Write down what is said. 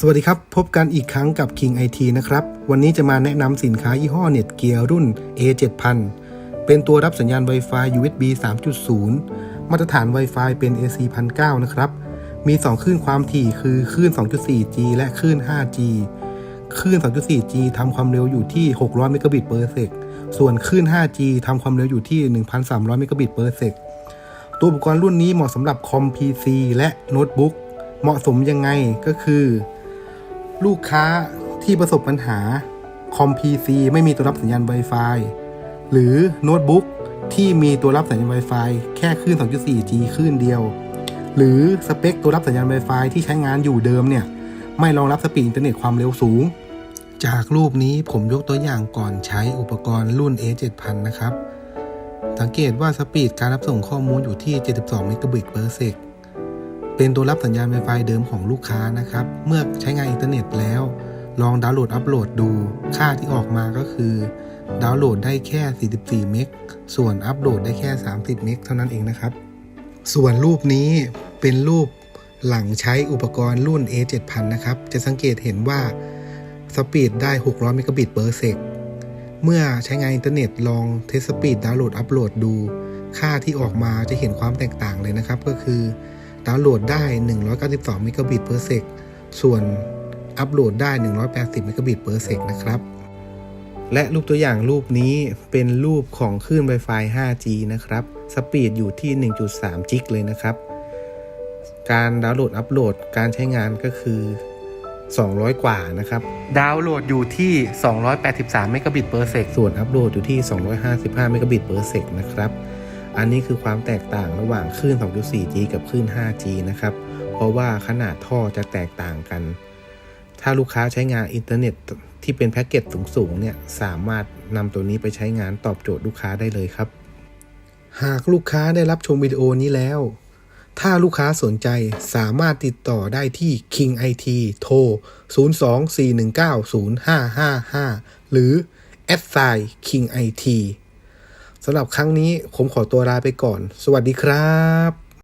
สวัสดีครับ พบกันอีกครั้งกับ King IT นะครับ วันนี้จะมาแนะนำสินค้ายี่ห้อเน็ตเกียร์รุ่น A7000 เป็นตัวรับสัญญาณ Wi-Fi USB 3.0 มาตรฐาน Wi-Fi เป็น AC 1009นะครับ มี 2 คลื่นความถี่คือคลื่น 2.4G และคลื่น 5G คลื่น 2.4G ทำความเร็วอยู่ที่ 600 เมกะบิตเปอร์เซกส่วนคลื่น 5G ทำความเร็วอยู่ที่ 1,300 เมกะบิตเปอร์เซกตัวอุปกรณ์รุ่นนี้เหมาะสำหรับคอม PC และโน้ตบุ๊ก เหมาะสมยังไงก็คือ ลูกค้าที่ประสบปัญหาคอม PC ไม่มีตัวรับสัญญาณ Wi-Fi หรือโน้ตบุ๊กที่มีตัวรับสัญญาณ Wi-Fi แค่คลื่น 2.4G คลื่นเดียว หรือสเปคตัวรับสัญญาณ Wi-Fi ที่ใช้งานอยู่เดิมเนี่ย ไม่รองรับสปีดอินเทอร์เน็ตความเร็วสูง จากรูปนี้ผมยกตัวอย่างก่อนใช้อุปกรณ์รุ่น A7000 นะครับ สังเกตว่าสปีดการรับส่งข้อมูลอยู่ที่ 72 เมกะบิตเปอร์เซก เป็นตัวรับสัญญาณ Wi-Fi เดิมของลูกค้านะครับ เมื่อใช้งานอินเทอร์เน็ตแล้ว ลองดาวน์โหลดอัปโหลดดู ค่าที่ออกมาก็คือดาวน์โหลดได้แค่ 44 เมก ส่วนอัปโหลดได้แค่ 30 เมกเท่านั้นเองนะครับ ส่วนรูปนี้เป็นรูปหลังใช้อุปกรณ์รุ่น A7000 นะครับ จะสังเกตเห็นว่าสปีดได้ 600 เมกะบิตเปอร์เซกเมื่อใช้งานอินเทอร์เน็ตลองเทสสปีดดาวน์โหลดอัปโหลดดู ค่าที่ออกมาจะเห็นความแตกต่างเลยนะครับ ก็คือ ดาวน์โหลดได้ 192 เมกะบิตเปอร์เซกส่วนอัปโหลดได้ 180 เมกะบิตเปอร์เซกนะครับ และรูปตัวอย่างรูปนี้เป็นรูปของคลื่น Wi-Fi 5G นะครับ สปีดอยู่ที่ 1.3 จิกเลยนะครับ การดาวน์โหลดอัปโหลดการใช้งานก็คือ 200 กว่านะครับ ดาวน์โหลดอยู่ที่ 283 เมกะบิตเปอร์เซกส่วนอัปโหลดอยู่ที่ 255 เมกะบิตเปอร์เซกนะครับ อันนี้คือความแตกต่างระหว่างคลื่น 2.4G กับคลื่น 5G นะครับ เพราะว่าขนาดท่อจะแตกต่างกัน ถ้าลูกค้าใช้งานอินเทอร์เน็ตที่เป็นแพ็กเกจสูงๆเนี่ยสามารถนำตัวนี้ไปใช้งานตอบโจทย์ลูกค้าได้เลยครับ หากลูกค้าได้รับชมวิดีโอนี้แล้ว ถ้าลูกค้าสนใจสามารถติดต่อได้ที่ King IT โทร 024190555 หรือ a d s i King IT สำหรับครั้งนี้ผมขอตัวลาไปก่อน สวัสดีครับ